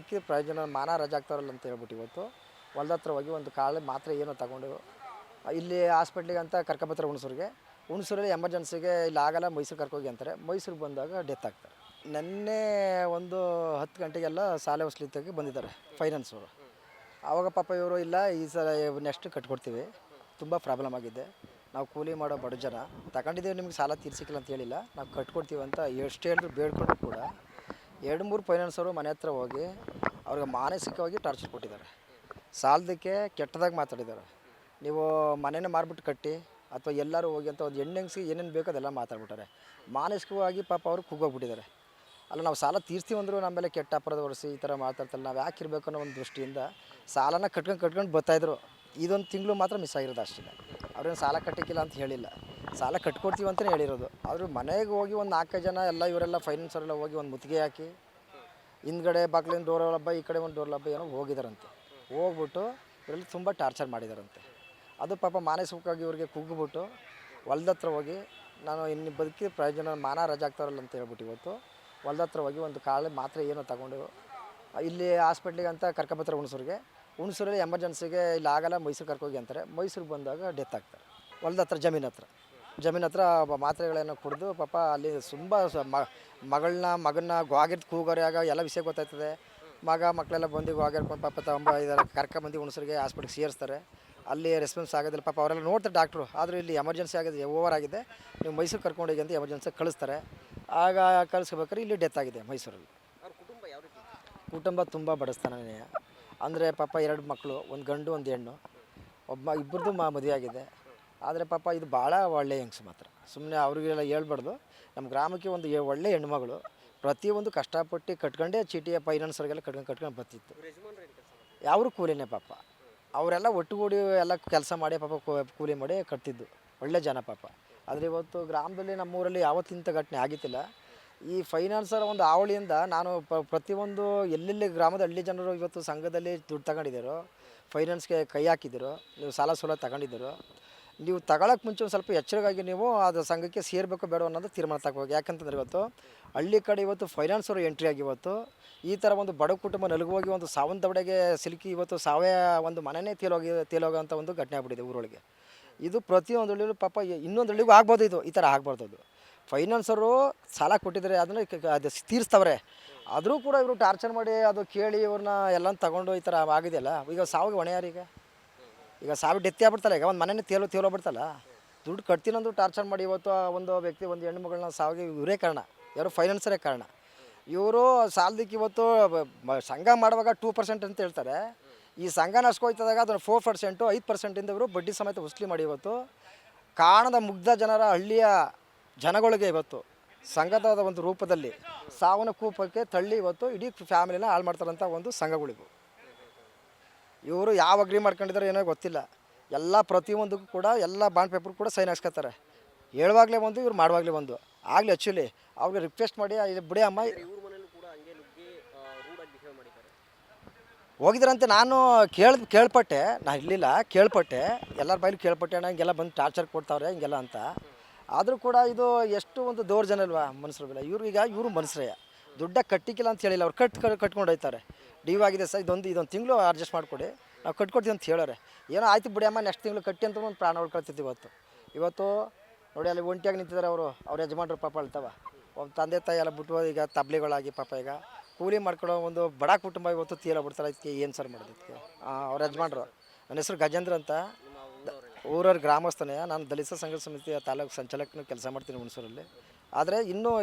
ಅದಕ್ಕೆ ಪ್ರಯೋಜನ ಮಾನ ರಜೆ ಆಗ್ತಾರಲ್ಲ ಅಂತ ಹೇಳ್ಬಿಟ್ಟು ಇವತ್ತು. ಹೊಲ್ದ ಹತ್ರ ಹೋಗಿ ಒಂದು ಕಾಳು ಮಾತ್ರೆ ಏನೋ ತಗೊಂಡು, ಇಲ್ಲಿ ಹಾಸ್ಪಿಟ್ಲಿಗೆ ಅಂತ ಕರ್ಕೊಬತ್ತಾರೆ ಹುಣಸೂರಿಗೆ. ಹುಣಸೂರಲ್ಲಿ ಎಮರ್ಜೆನ್ಸಿಗೆ ಇಲ್ಲಿ ಆಗಲ್ಲ, ಮೈಸೂರು ಕರ್ಕೋಗಿ ಅಂತಾರೆ. ಮೈಸೂರಿಗೆ ಬಂದಾಗ ಡೆತ್ ಆಗ್ತಾರೆ. ನೆನ್ನೆ ಒಂದು ಹತ್ತು ಗಂಟೆಗೆಲ್ಲ ಸಾಲೆ ಹೊಸ್ಲಿತ್ತಾಗಿ ಬಂದಿದ್ದಾರೆ ಫೈನಾನ್ಸ್ ಅವರು. ಆವಾಗ ಪಾಪ ಇವರು, ಇಲ್ಲ, ಈ ಸಲ ನೆಕ್ಸ್ಟ್ ಕಟ್ಕೊಡ್ತೀವಿ. ತುಂಬ ಪ್ರಾಬ್ಲಮ್ ಆಗಿದೆ. ನಾವು ಕೂಲಿ ಮಾಡೋ ಬಡ ಜನ. ತಗೊಂಡಿದ್ದೇವೆ, ನಿಮ್ಗೆ ಸಾಲ ತೀರ್ಸಿಕ್ಕಿಲ್ಲ ಅಂತ ಹೇಳಿಲ್ಲ. ನಾವು ಕಟ್ಕೊಡ್ತೀವಿ ಅಂತ ಎಷ್ಟು ಹೇಳಿದ್ರು ಬೇಡ್ಕೊಂಡ್ರು ಕೂಡ. ಎರಡು ಮೂರು ಫೈನಾನ್ಸವರು ಮನೆ ಹತ್ರ ಹೋಗಿ ಅವ್ರಿಗೆ ಮಾನಸಿಕವಾಗಿ ಟಾರ್ಚರ್ ಕೊಟ್ಟಿದ್ದಾರೆ. ಸಾಲದಕ್ಕೆ ಕೆಟ್ಟದಾಗಿ ಮಾತಾಡಿದ್ದಾರೆ. ನೀವು ಮನೇನ ಮಾರ್ಬಿಟ್ಟು ಕಟ್ಟಿ ಅಥವಾ ಎಲ್ಲರೂ ಹೋಗಿ ಅಂತ ಒಂದು ಹೆಣ್ಣೆಂಗ್ಸಿಗೆ ಏನೇನು ಬೇಕೋ ಅದೆಲ್ಲ ಮಾತಾಡ್ಬಿಟ್ಟಾರೆ. ಮಾನಸಿಕವಾಗಿ ಪಾಪ ಅವರು ಕುಗ್ಗೋಗ್ಬಿಟ್ಟಿದ್ದಾರೆ. ಅಲ್ಲ, ನಾವು ಸಾಲ ತೀರ್ಸ್ತೀವಿ ಅಂದರೂ ನಮ್ಮ ಮೇಲೆ ಕೆಟ್ಟ ಅಪರಾಧ ಹೊರಿಸಿ ಈ ಥರ ಮಾತಾಡ್ತಲ್ಲ ನಾವು ಯಾಕೆ ಇರಬೇಕು ಅನ್ನೋ ಒಂದು ದೃಷ್ಟಿಯಿಂದ ಸಾಲನ ಕಟ್ಕೊಂಡು ಕಟ್ಕೊಂಡು ಬರ್ತಾಯಿದ್ರು ಇದೊಂದು ತಿಂಗಳು ಮಾತ್ರ ಮಿಸ್ ಆಗಿರೋದು ಅಷ್ಟೇ. ಅವ್ರೇನು ಸಾಲ ಕಟ್ಟಕ್ಕಿಲ್ಲ ಅಂತ ಹೇಳಿಲ್ಲ. ಸಾಲ ಕಟ್ಕೊಡ್ತೀವಿ ಅಂತಲೇ ಹೇಳಿರೋದು. ಆದರೂ ಮನೆಗೆ ಹೋಗಿ ಒಂದು ನಾಲ್ಕೈದು ಜನ ಎಲ್ಲ ಇವರೆಲ್ಲ ಫೈನಾನ್ಸರೆಲ್ಲ ಹೋಗಿ ಒಂದು ಮುತ್ತಿಗೆ ಹಾಕಿ, ಹಿಂದ್ಗಡೆ ಬಾಗಿಲಿನ ಡೋರ್ ಹಬ್ಬ ಈ ಕಡೆ ಒಂದು ಡೋರ್ ಲಬ್ಬ ಏನೋ ಹೋಗಿದಾರಂತೆ. ಹೋಗ್ಬಿಟ್ಟು ಇವರಲ್ಲಿ ತುಂಬ ಟಾರ್ಚರ್ ಮಾಡಿದಾರಂತೆ. ಅದು ಪಾಪ ಮಾನಸಿಕವಾಗಿ ಇವ್ರಿಗೆ ಕುಗ್ಗಿಬಿಟ್ಟು ಹೊಲ್ದ ಹತ್ರ ಹೋಗಿ, ನಾನು ಇನ್ನು ಬದುಕಿ ಪ್ರಯೋಜನ, ಮಾನ ರಜೆ ಆಗ್ತಾರಲ್ಲ ಅಂತ ಹೇಳ್ಬಿಟ್ಟು ಇವತ್ತು ಹೊಲ್ದ ಹತ್ರ ಹೋಗಿ ಒಂದು ಕಾಳು ಮಾತ್ರೆ ಏನೋ ತಗೊಂಡು, ಇಲ್ಲಿ ಹಾಸ್ಪಿಟ್ಲಿಗೆ ಅಂತ ಕರ್ಕೊಬತ್ತಾರೆ ಹುಣಸೂರಿಗೆ, ಹುಣಸೂರಲ್ಲಿ ಎಮರ್ಜೆನ್ಸಿಗೆ ಇಲ್ಲಿ, ಆಗಲ್ಲ, ಮೈಸೂರು ಕರ್ಕೋಗಿ ಅಂತಾರೆ. ಮೈಸೂರಿಗೆ ಬಂದಾಗ ಡೆತ್ ಆಗ್ತಾರೆ. ಹೊಲ್ದ ಹತ್ರ, ಜಮೀನ್ ಹತ್ರ. ಜಮೀನ್ ಹತ್ರ ಮಾತ್ರೆಗಳನ್ನು ಕುಡಿದು ಪಾಪ ಅಲ್ಲಿ ತುಂಬ ಮಗಳನ್ನ ಮಗನ್ನ ಗೋಗಿರ್ದು ಆಗ ಎಲ್ಲ ವಿಷಯ ಗೊತ್ತಾಯ್ತದೆ. ಮಗ ಮಕ್ಕಳೆಲ್ಲ ಬಂದು ಗೋಗಿರ್ಕೊಂಡು ಪಾಪ ತಗೊಂಬ ಇದೆಲ್ಲ ಕರ್ಕೊಂಬಂದು ಹುಣಸರಿಗೆ ಹಾಸ್ಪಿಟ್ಲಿಗೆ ಸೇರಿಸ್ತಾರೆ. ಅಲ್ಲಿ ರೆಸ್ಪಾನ್ಸ್ ಆಗೋದಿಲ್ಲ. ಪಾಪ ಅವರೆಲ್ಲ ನೋಡ್ತಾರೆ ಡಾಕ್ಟ್ರು ಆದರೂ ಇಲ್ಲಿ ಎಮರ್ಜೆನ್ಸಿ ಆಗಿದೆ ಓವರ್ ಆಗಿದೆ. ನೀವು ಮೈಸೂರು ಕರ್ಕೊಂಡೋಗಿ ಅಂತ ಎಮರ್ಜೆನ್ಸಿ ಕಳಿಸ್ತಾರೆ. ಆಗ ಕಳಿಸ್ಬೇಕಾದ್ರೆ ಇಲ್ಲಿ ಡೆತ್ ಆಗಿದೆ ಮೈಸೂರಲ್ಲಿ. ಅವ್ರ ಕುಟುಂಬ ತುಂಬ ಬಡಸ್ತಾನೇ ಅಂದರೆ ಪಾಪ ಎರಡು ಮಕ್ಕಳು ಒಂದು ಗಂಡು ಒಂದು ಹೆಣ್ಣು. ಒಬ್ಬ ಇಬ್ಬರದು ಮ ಮದುವೆ ಆಗಿದೆ. ಆದರೆ ಪಾಪ ಇದು ಭಾಳ ಒಳ್ಳೆಯ ಹೆಂಗ್ಸು ಮಾತ್ರ. ಸುಮ್ಮನೆ ಅವ್ರಿಗೆಲ್ಲ ಹೇಳ್ಬಾರ್ದು. ನಮ್ಮ ಗ್ರಾಮಕ್ಕೆ ಒಂದು ಒಳ್ಳೆಯ ಒಳ್ಳೆ ಹೆಣ್ಮಗಳು ಪ್ರತಿಯೊಂದು ಕಷ್ಟಪಟ್ಟು ಕಟ್ಕೊಂಡೇ ಚೀಟಿಯ ಫೈನಾನ್ಸರ್ಗೆಲ್ಲ ಕಟ್ಕೊಂಡು ಕಟ್ಕೊಂಡು ಬರ್ತಿತ್ತು. ಯಾರು ಕೂಲಿನೇ ಪಾಪ. ಅವರೆಲ್ಲ ಒಟ್ಟುಗೂಡಿ ಎಲ್ಲ ಕೆಲಸ ಮಾಡಿ ಪಾಪ ಕೂಲಿ ಮಾಡಿ ಕಟ್ತಿದ್ದು. ಒಳ್ಳೆ ಜನ ಪಾಪ. ಆದರೆ ಇವತ್ತು ಗ್ರಾಮದಲ್ಲಿ ನಮ್ಮೂರಲ್ಲಿ ಯಾವತ್ತಿಂಥ ಘಟನೆ ಆಗಿತ್ತಿಲ್ಲ. ಈ ಫೈನಾನ್ಸರ್ ಒಂದು ಆವಳಿಯಿಂದ ನಾನು ಪ ಪ್ರತಿಯೊಂದು ಎಲ್ಲೆಲ್ಲಿ ಗ್ರಾಮದ ಹಳ್ಳಿ ಜನರು ಇವತ್ತು ಸಂಘದಲ್ಲಿ ದುಡ್ಡು ತಗೊಂಡಿದ್ದಾರೋ ಫೈನಾನ್ಸ್ಗೆ ಕೈ ಹಾಕಿದ್ದರು, ನೀವು ಸಾಲ ಸೂಲ ತಗೊಂಡಿದ್ದೀರೋ ನೀವು ತಗೊಳಕ್ಕೆ ಮುಂಚೆ ಒಂದು ಸ್ವಲ್ಪ ಎಚ್ಚರಿಗಾಗಿ ನೀವು ಅದು ಸಂಘಕ್ಕೆ ಸೇರಬೇಕು ಬೇಡ ಅನ್ನೋದು ತೀರ್ಮಾನ ತಗೋಬೇಕು. ಯಾಕಂತಂದ್ರೆ ಇವತ್ತು ಹಳ್ಳಿ ಕಡೆ ಇವತ್ತು ಫೈನಾನ್ಸರು ಎಂಟ್ರಿ ಆಗಿ ಇವತ್ತು ಈ ಥರ ಒಂದು ಬಡ ಕುಟುಂಬ ನಲುಗೋಗಿ ಒಂದು ಸಾವಂತ ದವಡೆಗೆ ಸಿಲುಕಿ ಇವತ್ತು ಸಾವಯ ಒಂದು ಮನೆಯೇ ತೇಲೋಗಿ ತೇಲೋಗೋಂಥ ಒಂದು ಘಟನೆ ಆಗ್ಬಿಟ್ಟಿದೆ ಊರೊಳಗೆ. ಇದು ಪ್ರತಿಯೊಂದು ಹಳ್ಳಿಯಲ್ಲೂ ಪಾಪ ಇನ್ನೊಂದು ಹಳ್ಳಿಗೂ ಆಗ್ಬೋದು ಇದು, ಈ ಥರ ಆಗ್ಬಾರ್ದು ಅದು. ಫೈನಾನ್ಸರು ಸಾಲ ಕೊಟ್ಟಿದ್ದಾರೆ ಅದನ್ನ ಅದು ತೀರಿಸ್ತವ್ರೆ. ಆದರೂ ಕೂಡ ಇವರು ಟಾರ್ಚರ್ ಮಾಡಿ ಅದು ಕೇಳಿ ಇವ್ರನ್ನ ಎಲ್ಲ ತಗೊಂಡು ಈ ಥರ ಆಗಿದೆಯಲ್ಲ ಈಗ ಸಾವಿಗೆ ಹೊಣೆ ಈಗ ಸಾವಿರ ಡೆತ್ತಿ ಆಗ್ಬಿಡ್ತಲ್ಲ, ಈಗ ಒಂದು ಮನೆನೇ ತೇಲೋ ತೇಲೋ ಬಿಡ್ತಲ್ಲ ದುಡ್ಡು ಕಟ್ತೀನಂದು ಟಾರ್ಚರ್ ಮಾಡಿ ಇವತ್ತು ಆ ಒಂದು ವ್ಯಕ್ತಿ, ಒಂದು ಹೆಣ್ಣು ಮಗಳನ್ನ ಸಾವಿಗೆ ಇವರೇ ಕಾರಣ, ಯಾರು ಫೈನಾನ್ಸರೇ ಕಾರಣ. ಇವರು ಸಾಲದಕ್ಕೆ ಇವತ್ತು ಸಂಘ ಮಾಡುವಾಗ ಟೂ ಪರ್ಸೆಂಟ್ ಅಂತ ಹೇಳ್ತಾರೆ. ಈ ಸಂಘ ನಡ್ಸ್ಕೊಯ್ತದಾಗ ಅದನ್ನು ಫೋರ್ ಪರ್ಸೆಂಟು ಐದು ಪರ್ಸೆಂಟಿಂದ ಇವರು ಬಡ್ಡಿ ಸಮೇತ ವಸೂಲಿ ಮಾಡಿ ಇವತ್ತು. ಕಾಣದ ಮುಗ್ಧ ಜನರ ಹಳ್ಳಿಯ ಜನಗಳಿಗೆ ಇವತ್ತು, ಸಂಘದ ಒಂದು ರೂಪದಲ್ಲಿ ಸಾವನ್ನ ಕೂಪಕ್ಕೆ ತಳ್ಳಿ ಇವತ್ತು ಇಡೀ ಫ್ಯಾಮಿಲಿನ ಹಾಳು ಮಾಡ್ತಾರಂಥ ಒಂದು ಸಂಘಗಳಿವು. ಇವರು ಯಾವ ಅಗ್ರಿ ಮಾಡ್ಕೊಂಡಿದ್ದಾರೆ ಏನೋ ಗೊತ್ತಿಲ್ಲ. ಎಲ್ಲ ಪ್ರತಿಯೊಂದಕ್ಕೂ ಕೂಡ ಎಲ್ಲ ಬಾಂಡ್ ಪೇಪರ್ ಕೂಡ ಸೈನ್ ಹಾಕ್ಸ್ಕೊತಾರೆ. ಹೇಳುವಾಗಲೇ ಒಂದು ಇವ್ರು ಮಾಡುವಾಗಲೇ ಒಂದು ಆಗಲಿ ಆ್ಯಕ್ಚುಲಿ ಅವ್ರಿಗೆ ರಿಕ್ವೆಸ್ಟ್ ಮಾಡಿ ಇದು ಬಿಡಿ ಅಮ್ಮ. ಹೋಗಿದ್ರಂತೆ ನಾನು ಕೇಳ್, ಕೇಳ್ಪಟ್ಟೆ. ನಾನು ಇರಲಿಲ್ಲ, ಕೇಳ್ಪಟ್ಟೆ. ಎಲ್ಲರ ಬಾಯಲ್ಲಿ ಕೇಳ್ಪಟ್ಟೆ ಅಣ್ಣ, ಹಿಂಗೆಲ್ಲ ಬಂದು ಟಾರ್ಚರ್ ಕೊಡ್ತಾವ್ರೆ, ಹಿಂಗೆಲ್ಲ ಅಂತ. ಆದರೂ ಕೂಡ ಇದು ಎಷ್ಟು ಒಂದು ದೌರ್ಜನ್ಯ ಅಲ್ವಾ ಮನುಷ್ಯರು ಇವ್ರೀಗ ಇವರು ಮನುಷ್ಯರೇ. ದುಡ್ಡ ಕಟ್ಟಿಕ್ಕಿಲ್ಲ ಅಂತ ಹೇಳಿಲ್ಲ, ಅವ್ರು ಕಟ್ ಕಟ್ಕೊಂಡು ಹೋಯ್ತಾರೆ. ಡ್ಯೂ ಆಗಿದೆ ಸರ್, ಇದೊಂದು ಇದೊಂದು ತಿಂಗಳು ಅಡ್ಜಸ್ಟ್ ಮಾಡಿಕೊಡಿ. ನಾವು ಕಟ್ಕೊಡ್ತೀವಿ ಅಂತ ಹೇಳೋರೆ. ಏನೋ ಆಯ್ತು ಬಿಡಿ ಅಮ್ಮ ನೆಕ್ಸ್ಟ್ ತಿಂಗಳು ಕಟ್ಟಿ ಅಂತ ಒಂದು ಪ್ರಾಣ ಉಳ್ಕೊಳ್ತಿತ್ತು ಇವತ್ತು. ಇವತ್ತು ನೋಡಿ ಅಲ್ಲಿ ಒಂಟಿಯಾಗಿ ನಿಂತಿದ್ದಾರೆ ಅವರು, ಅವ್ರ ಯಜಮಾನ್ರು ಪಾಪ ಅಳ್ತಾವ. ಒಬ್ಬ ತಂದೆ ತಾಯಿ ಎಲ್ಲ ಬಿಟ್ಟು ಈಗ ತಬ್ಲಿಗಳಾಗಿ ಪಾಪ ಈಗ. ಕೂಲಿ ಮಾಡ್ಕೊಳ್ಳೋ ಒಂದು ಬಡ ಕುಟುಂಬ ಇವತ್ತು ತೀರ ಬಿಡ್ತಾರೆ ಇದಕ್ಕೆ ಏನು ಸರ್ ಮಾಡೋದಕ್ಕೆ ಅವ್ರ ಯಜಮಾನ್ರು. ನನ್ನ ಹೆಸರು ಗಜೇಂದ್ರ ಅಂತ. ಊರವ್ರ ಗ್ರಾಮಸ್ಥನೇ, ನಾನು ದಲಿತ ಸಂಘ ಸಮಿತಿಯ ತಾಲೂಕು ಸಂಚಾಲಕನ ಕೆಲಸ ಮಾಡ್ತೀನಿ ಹುಣಸೂರಲ್ಲಿ. ಆದರೆ ಇನ್ನೂ